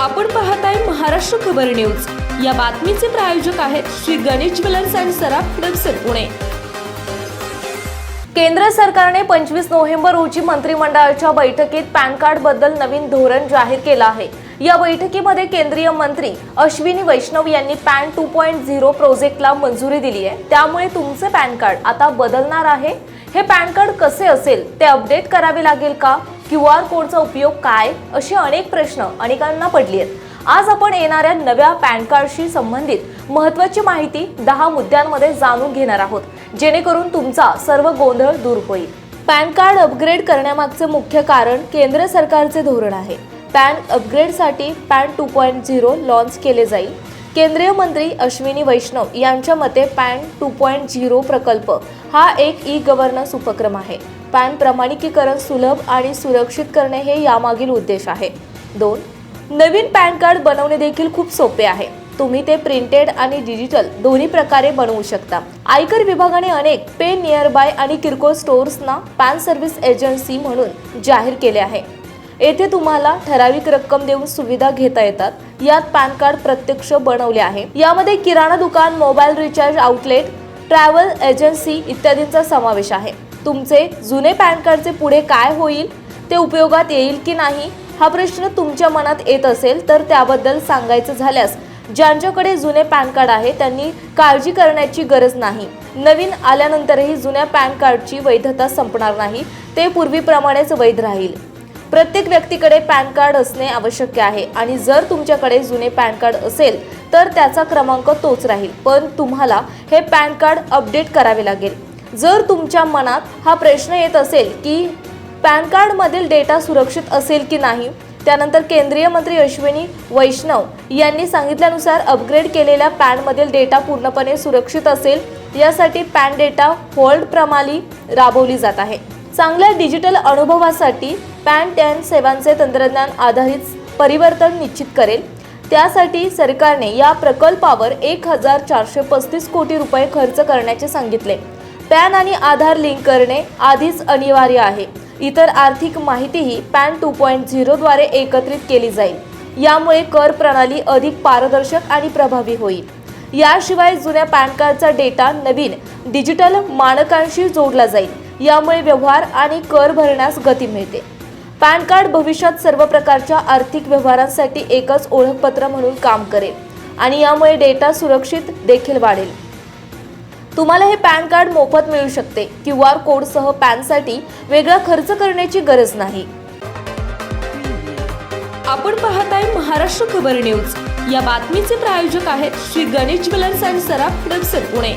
आपण पाहताय महाराष्ट्र खबर न्यूज. या बातमीचे प्रायोजक आहेत श्री गणेश ज्वेलर्स अँड सराफ हडपसर पुणे. केंद्र सरकारने पंचवीस नोव्हेंबर रोजी मंत्रिमंडळाच्या बैठकीत पॅन कार्डबद्दल नवीन धोरण जाहीर केलं आहे. या बैठकीमध्ये केंद्रीय मंत्री अश्विनी वैष्णव यांनी पॅन टू पॉईंट झिरो प्रोजेक्टला मंजुरी दिली आहे. त्यामुळे तुमचे पॅन कार्ड आता बदलणार आहे. हे पॅन कार्ड कसे असेल ते अपडेट करावे लागेल का? क्यू आर कोडचा उपयोग काय असे अनेक प्रश्न अनेकांना पडले आहेत आज आपण येणाऱ्या नव्या पॅन कार्डशी संबंधित महत्त्वाची माहिती दहा मुद्द्यांमध्ये जाणून घेणार आहोत. जेणेकरून तुमचा सर्व गोंधळ दूर होईल. पॅन कार्ड अपग्रेड करण्यामागचे मुख्य कारण केंद्र सरकारचे धोरण आहे. PAN अपग्रेडसाठी PAN two point zero launch केले जाईल. केंद्रीय मंत्री अश्विनी वैष्णव यांच्या मते पॅन टू पॉईंट झिरो प्रकल्प हा एक ई गव्हर्नन्स उपक्रम आहे. पॅन प्रमाणिकीकरण सुलभ आणि सुरक्षित करणे हे यामागील उद्देश आहे. दोन नवीन पॅन कार्ड बनवणे देखील खूप सोपे आहे. तुम्ही ते प्रिंटेड आणि डिजिटल दोन्ही प्रकारे बनवू शकता. आयकर विभागाने अनेक पे नियर बाय आणि किरकोळ स्टोअर्सना पॅन सर्व्हिस एजन्सी म्हणून जाहीर केले आहे. येथे तुम्हाला ठराविक रक्कम देऊन सुविधा घेता येतात. यात पॅन कार्ड प्रत्यक्ष बनवले आहे. यामध्ये किराणा दुकान mobile recharge outlet travel agency इत्यादींचा समावेश आहे. तुमचे जुने पॅन कार्डचे पुढे काय होईल ते उपयोगात येईल की नाही हा प्रश्न तुमच्या मनात येत असेल तर त्याबद्दल सांगायचं झाल्यास ज्यांच्याकडे जुने पॅन कार्ड आहे त्यांनी काळजी करण्याची गरज नाही. नवीन आल्यानंतरही जुन्या पॅन कार्डची वैधता संपणार नाही. ते पूर्वीप्रमाणेच वैध राहील. प्रत्येक व्यक्तीकडे पॅन कार्ड असणे आवश्यक आहे आणि जर तुमच्याकडे जुने पॅन कार्ड असेल तर त्याचा क्रमांक तोच राहील. पण तुम्हाला हे पॅन कार्ड अपडेट करावे लागेल. जर तुमच्या मनात हा प्रश्न येत असेल की पॅन कार्डमधील डेटा सुरक्षित असेल की नाही त्यानंतर केंद्रीय मंत्री अश्विनी वैष्णव यांनी सांगितल्यानुसार अपग्रेड केलेल्या पॅनमधील डेटा पूर्णपणे सुरक्षित असेल यासाठी पॅन डेटा होल्ड प्रणाली राबवली जात आहे. चांगल्या डिजिटल अनुभवासाठी पॅन टॅन सेवांचे तंत्रज्ञान आधारित परिवर्तन निश्चित करेल. त्यासाठी सरकारने या प्रकल्पावर एक हजार चारशे पस्तीस कोटी रुपये खर्च करण्याचे सांगितले. पॅन आणि आधार लिंक करणे आधीच अनिवार्य आहे. इतर आर्थिक माहितीही पॅन टू पॉईंट झिरोद्वारे एकत्रित केली जाईल. यामुळे कर प्रणाली अधिक पारदर्शक आणि प्रभावी होईल. याशिवाय जुन्या पॅन कार्डचा डेटा नवीन डिजिटल मानकांशी जोडला जाईल. यामुळे व्यवहार आणि कर भरण्यास गती मिळते. पॅन कार्ड भविष्यात सर्व प्रकारच्या आर्थिक व्यवहारांसाठी एकच ओळखपत्र म्हणून काम करेल आणि यामुळे डेटा सुरक्षित देखील वाढेल. तुम्हाला हे पॅन कार्ड मोफत मिळू शकते. क्यू आर कोडसह पॅनसाठी वेगळा खर्च करण्याची गरज नाही. आपण पाहत आहे महाराष्ट्र खबर न्यूज. या बातमीचे प्रायोजक आहेत श्री गणेश ज्वेलर्स अँड सराफ हडपसर पुणे.